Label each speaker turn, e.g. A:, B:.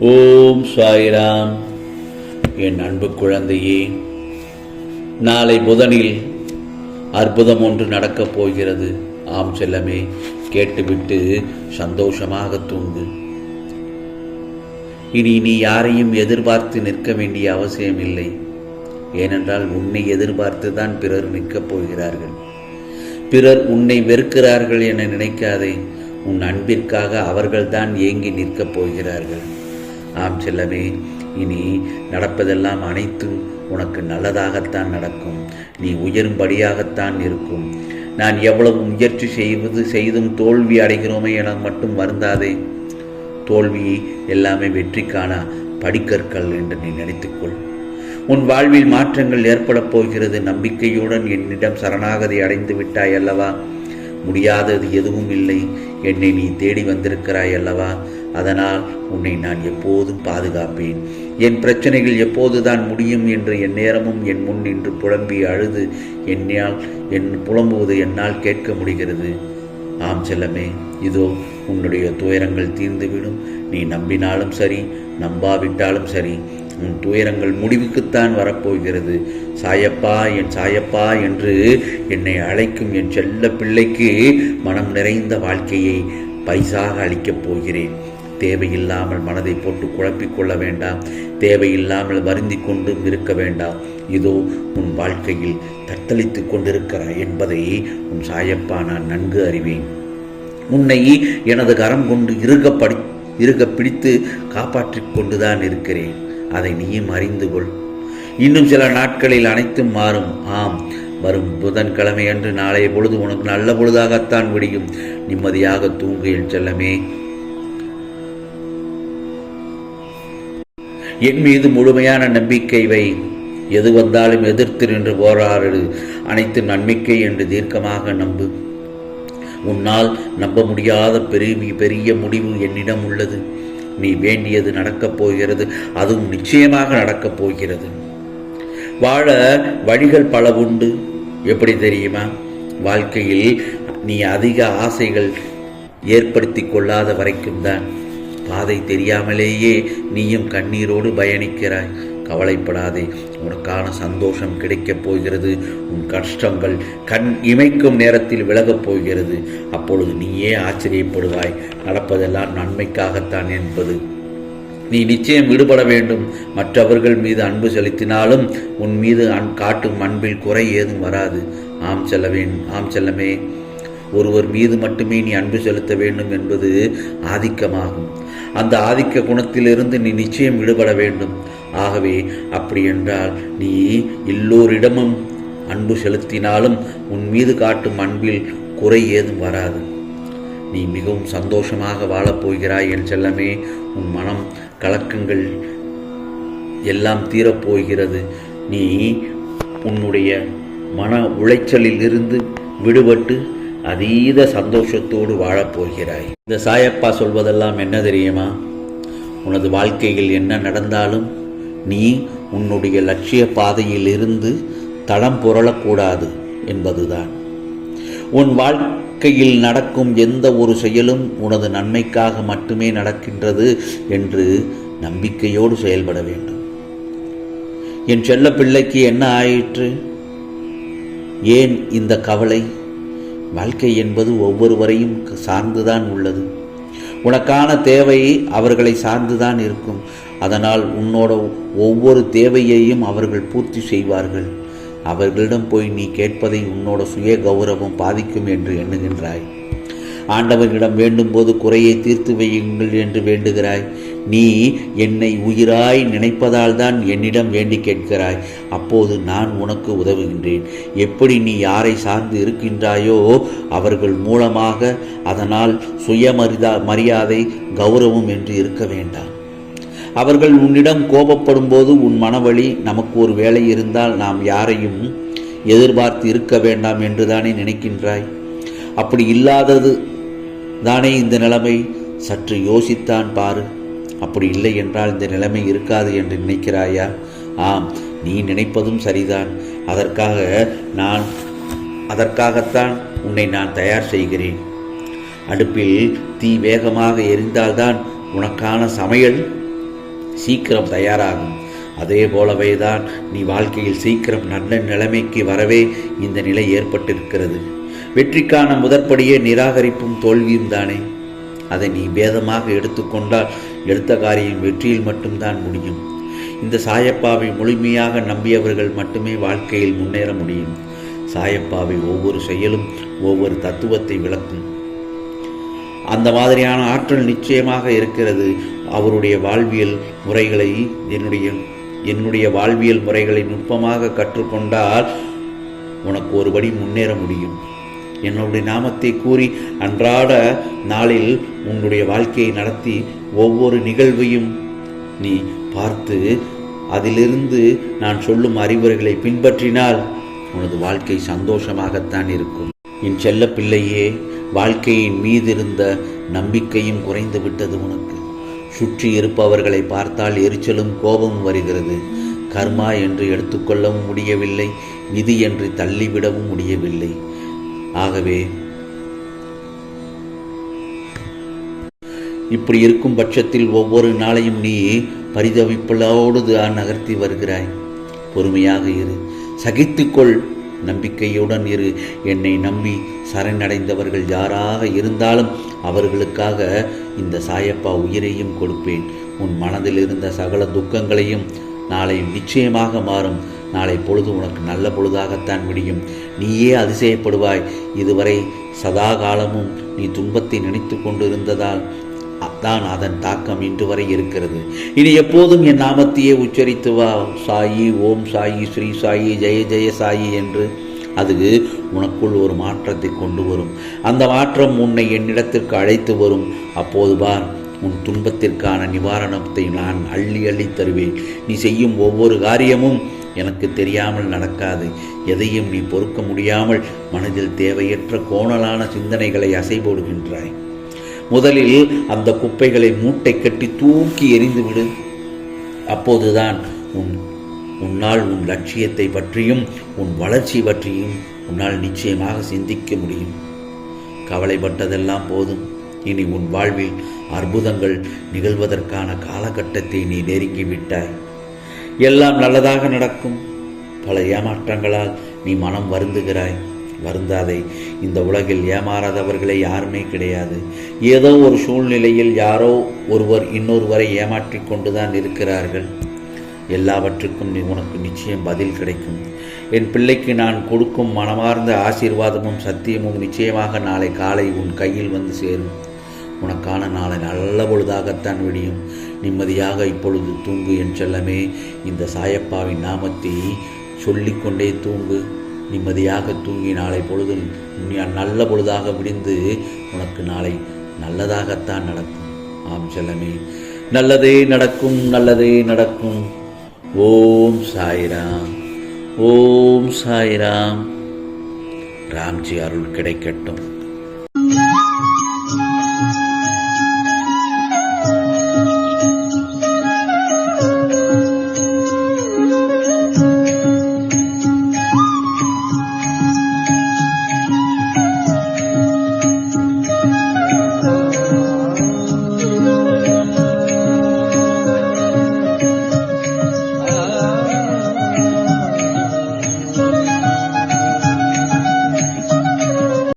A: ஓம் சாய்ராம். என் அன்பு குழந்தையே நாளை புதனில் அற்புதம் ஒன்று நடக்கப் போகிறது. ஆம் செல்லமே கேட்டுவிட்டு சந்தோஷமாக தூங்கு. இனி நீ யாரையும் எதிர்பார்த்து நிற்க வேண்டிய அவசியமில்லை ஏனென்றால் உன்னை எதிர்பார்த்து தான் பிறர் நிற்கப் போகிறார்கள். பிறர் உன்னை வெறுக்கிறார்கள் என நினைக்காதே உன் அன்பிற்காக அவர்கள்தான் ஏங்கி நிற்கப் போகிறார்கள். ஆம் செல்லமே இனி நடப்பதெல்லாம் அனைத்தும் உனக்கு நல்லதாகத்தான் நடக்கும். நீ உயரும்படியாகத்தான் இருக்கும். நான் எவ்வளவு முயற்சி செய்வது செய்தும் தோல்வி அடைகிறோமே என மட்டும் வருந்தாதே. தோல்வி எல்லாமே வெற்றிக்கான படிக்கற்கள் என்று நீ நினைத்துக்கொள். உன் வாழ்வில் மாற்றங்கள் ஏற்படப் போகிறது. நம்பிக்கையுடன் என்னிடம் சரணாகதி அடைந்து விட்டாய் அல்லவா? முடியாதது எதுவும் இல்லை. என்னை நீ தேடி வந்திருக்கிறாய் அல்லவா? அதனால் உன்னை நான் எப்போதும் பாதுகாப்பேன். என் பிரச்சனைகள் எப்போதுதான் முடியும் என்று என் நேரமும் என் முன் நின்று புலம்பி அழுது என்னால் என் புலம்புவது என்னால் கேட்க முடிகிறது. ஆம் செல்லமே இதோ உன்னுடைய துயரங்கள் தீர்ந்துவிடும். நீ நம்பினாலும் சரி நம்பாவிட்டாலும் சரி உன் துயரங்கள் முடிவுக்குத்தான் வரப்போகிறது. சாயப்பா என் சாயப்பா என்று என்னை அழைக்கும் என் செல்ல பிள்ளைக்கு மனம் நிறைந்த வாழ்க்கையை பைசாக அளிக்கப் போகிறேன். தேவையில்லாமல் மனதை போட்டு குழப்பிக் கொள்ள வேண்டாம். தேவையில்லாமல் வருந்தி கொண்டும் இருக்க வேண்டாம். இதோ உன் வாழ்க்கையில் தத்தளித்து கொண்டிருக்கிறாய் என்பதை உன் சாயப்பா நான் நன்கு அறிவேன். உன்னை எனது கரம் கொண்டு இறுகப்படி இருக பிடித்து காப்பாற்றிக் கொண்டுதான் இருக்கிறேன். அதை நீயும் அறிந்து கொள். இன்னும் சில நாட்களில் அனைத்தும் மாறும். ஆம் வரும் புதன்கிழமை அன்று நாளைய பொழுது உனக்கு நல்ல பொழுதாகத்தான் விடியும். நிம்மதியாக தூங்கு என் செல்லமே. என் மீது முழுமையான நம்பிக்கை வை. எது வந்தாலும் எதிர்த்து நின்று போராடு. அனைத்து நன்மைக்கை என்று தீர்க்கமாக நம்பு. உன்னால் நம்ப முடியாத பெரிய பெரிய முடிவு என்னிடம் உள்ளது. நீ வேண்டியது நடக்கப் போகிறது. அதுவும் நிச்சயமாக நடக்கப் போகிறது. வாழ வழிகள் பல உண்டு. எப்படி தெரியுமா? வாழ்க்கையில் நீ அதிக ஆசைகள் ஏற்படுத்தி கொள்ளாத வரைக்கும் தான். பாதை தெரியாமலேயே நீயும் கண்ணீரோடு பயணிக்கிறாய். கவலைப்படாதே உனக்கான சந்தோஷம் கிடைக்கப் போகிறது. உன் கஷ்டங்கள் கண் இமைக்கும் நேரத்தில் விலகப் போகிறது. அப்பொழுது நீயே ஆச்சரியப்படுவாய். நடப்பதெல்லாம் நன்மைக்காகத்தான் என்பது. நீ நிச்சயம் விடுபட வேண்டும். மற்றவர்கள் மீது அன்பு செலுத்தினாலும் உன் மீது அன் காட்டும் அன்பில் குறை ஏதும் வராது. ஆம் செல்லவேன் ஆம் செல்லமே. ஒருவர் மீது மட்டுமே நீ அன்பு செலுத்த வேண்டும் என்பது ஆதிக்கமாகும். அந்த ஆதிக்க குணத்திலிருந்து நீ நிச்சயம் விடுபட வேண்டும். ஆகவே அப்படி என்றால் நீ எல்லோரிடமும் அன்பு செலுத்தினாலும் உன் மீது காட்டும் அன்பில் குறை ஏதும் வராது. நீ மிகவும் சந்தோஷமாக வாழப்போகிறாய் என் செல்லமே. உன் மனம் கலக்கங்கள் எல்லாம் தீரப்போகிறது நீ உன்னுடைய மன உளைச்சலில் இருந்து விடுபட்டு அதீத சந்தோஷத்தோடு வாழப்போகிறாய் இந்த சாயப்பா சொல்வதெல்லாம் என்ன தெரியுமா? உனது வாழ்க்கையில் என்ன நடந்தாலும் நீ உன்னுடைய லட்சிய பாதையில் இருந்து தடம் புரளக்கூடாது என்பதுதான். உன் வாழ்க்கையில் நடக்கும் எந்த ஒரு செயலும் உனது நன்மைக்காக மட்டுமே நடக்கின்றது என்று நம்பிக்கையோடு செயல்பட வேண்டும். என் செல்ல பிள்ளைக்கு என்ன ஆயிற்று? ஏன் இந்த கவலை? வாழ்க்கை என்பது ஒவ்வொருவரையும் சார்ந்துதான் உள்ளது. உனக்கான தேவை அவர்களை சார்ந்துதான் இருக்கும். அதனால் உன்னோட ஒவ்வொரு தேவையையும் அவர்கள் பூர்த்தி செய்வார்கள். அவர்களிடம் போய் நீ கேட்பதை உன்னோட சுய கௌரவம் பாதிக்கும் என்று எண்ணுகின்றாய். ஆண்டவனிடம் வேண்டும்போது குறையை தீர்த்து வையுங்கள் என்று வேண்டுகிறாய். நீ என்னை உயிராய் நினைப்பதால் தான் என்னிடம் வேண்டி கேட்கிறாய். அப்போது நான் உனக்கு உதவுகின்றேன். எப்படி நீ யாரை சார்ந்து இருக்கின்றாயோ அவர்கள் மூலமாக அதனால் சுயமரிதா மரியாதை கௌரவம் என்று இருக்க வேண்டாம். அவர்கள் உன்னிடம் கோபப்படும் போது உன் மனவழி நமக்கு ஒரு வேலை இருந்தால் நாம் யாரையும் எதிர்பார்த்து இருக்க வேண்டாம் என்றுதானே நினைக்கின்றாய். அப்படி இல்லாதது தானே இந்த நிலைமை? சற்று யோசித்தான் பாரு. அப்படி இல்லை என்றால் இந்த நிலைமை இருக்காது என்று நினைக்கிறாயா? ஆம் நீ நினைப்பதும் சரிதான். அதற்காக நான் அதற்காகத்தான் உன்னை நான் தயார் செய்கிறேன். அடுப்பில் தீ வேகமாக எரிந்தால்தான் உனக்கான சமையல் சீக்கிரம் தயாராகும். அதே போலவே தான் நீ வாழ்க்கையில் சீக்கிரம் நல்ல நிலைமைக்கு வரவே இந்த நிலை ஏற்பட்டிருக்கிறது. வெற்றிக்கான முதற்படியே நிராகரிப்பும் தோல்வியும் தானே. அதை நீ வேதமாக எடுத்துக்கொண்டால் எடுத்த காரியம் வெற்றியில் மட்டும்தான் முடியும். இந்த சாயப்பாவை முழுமையாக நம்பியவர்கள் மட்டுமே வாழ்க்கையில் முன்னேற முடியும். சாயப்பாவை ஒவ்வொரு செயலும் ஒவ்வொரு தத்துவத்தை விளக்கும். அந்த மாதிரியான ஆற்றல் நிச்சயமாக இருக்கிறது. அவருடைய வாழ்வியல் முறைகளை என்னுடைய என்னுடைய வாழ்வியல் முறைகளை நுட்பமாக கற்றுக்கொண்டால் உனக்கு ஒருபடி முன்னேற முடியும். என்னுடைய நாமத்தை கூறி அன்றாட நாளில் உன்னுடைய வாழ்க்கையை நடத்தி ஒவ்வொரு நிகழ்வையும் நீ பார்த்து அதிலிருந்து நான் சொல்லும் அறிவுரைகளை பின்பற்றினால் உனது வாழ்க்கை சந்தோஷமாகத்தான் இருக்கும். என் செல்ல பிள்ளையே வாழ்க்கையின் மீதிருந்த நம்பிக்கையும் குறைந்து விட்டது உனக்கு. சுற்றி இருப்பவர்களை பார்த்தால் எரிச்சலும் கோபமும் வருகிறது. கர்மா என்று எடுத்துக்கொள்ளவும் முடியவில்லை விதி என்று தள்ளிவிடவும் முடியவில்லை. ஆகவே இப்படி இருக்கும் பட்சத்தில் ஒவ்வொரு நாளையும் நீ பரிதவிப்பலோடு தான் நகர்த்தி வருகிறாய். பொறுமையாக இரு. சகித்துக்கொள். நம்பிக்கையுடன் இரு. என்னை நம்பி சரணடைந்தவர்கள் யாராக இருந்தாலும் அவர்களுக்காக இந்த சாயப்பா உயிரையும் கொடுப்பேன். உன் மனதில் இருந்த சகல துக்கங்களையும் நாளை நிச்சயமாக மாறும். நாளை பொழுது உனக்கு நல்ல பொழுதாகத்தான் விடியும். நீயே அதிசயப்படுவாய். இதுவரை சதா காலமும் நீ துன்பத்தை நினைத்து கொண்டிருந்ததால் தான் அதன் தாக்கம் இன்று வரை இருக்கிறது. இனி எப்போதும் என் நாமத்தையே உச்சரித்து வா. சாயி ஓம் சாயி ஸ்ரீ சாயி ஜெய ஜெய சாயி என்று அது உனக்குள் ஒரு மாற்றத்தை கொண்டு வரும். அந்த மாற்றம் உன்னை என்னிடத்திற்கு அழைத்து வரும். அப்போது பார் உன் துன்பத்திற்கான நிவாரணத்தை நான் அள்ளி அள்ளி தருவேன். நீ செய்யும் ஒவ்வொரு காரியமும் எனக்கு தெரியாமல் நடக்காது. எதையும் நீ பொறுக்க முடியாமல் மனதில் தேவையற்ற கோணலான சிந்தனைகளை அசைபோடுகின்றாய். முதலில் அந்த குப்பைகளை மூட்டை கட்டி தூக்கி எறிந்துவிடு அப்போதுதான் உன் உன்னால் உன் லட்சியத்தை பற்றியும் உன் வளர்ச்சி பற்றியும் உன்னால் நிச்சயமாக சிந்திக்க முடியும். கவலைப்பட்டதெல்லாம் போதும். இனி உன் வாழ்வில் அற்புதங்கள் நிகழ்வதற்கான காலகட்டத்தை நீ நெருங்கிவிட்டாய். எல்லாம் நல்லதாக நடக்கும். பல ஏமாற்றங்களால் நீ மனம் வருந்துகிறாய். வருந்தாதே. இந்த உலகில் ஏமாறாதவர்களே யாருமே கிடையாது. ஏதோ ஒரு சூழ்நிலையில் யாரோ ஒருவர் இன்னொருவரை ஏமாற்றி கொண்டுதான் இருக்கிறார்கள். எல்லாவற்றுக்கும் நீ உனக்கு நிச்சயம் பதில் கிடைக்கும். என் பிள்ளைக்கு நான் கொடுக்கும் மனமார்ந்த ஆசீர்வாதமும் சத்தியமும் நிச்சயமாக நாளை காலை உன் கையில் வந்து சேரும். உனக்கான நாளை நல்ல பொழுதாகத்தான் விடியும். நிம்மதியாக இப்பொழுது தூங்கு என் செல்லமே. இந்த சாயப்பாவின் நாமத்தை சொல்லிக்கொண்டே தூங்கு. நிம்மதியாக தூங்கி நாளை பொழுது நல்ல பொழுதாக விடிந்து உனக்கு நாளை நல்லதாகத்தான் நடக்கும். ஆம் செல்லமே. நல்லதே நடக்கும் நல்லதே நடக்கும். ஓம் சாய்ராம். ஓம் சாய்ராம். ராம்ஜி அருள் கிடைக்கட்டும்.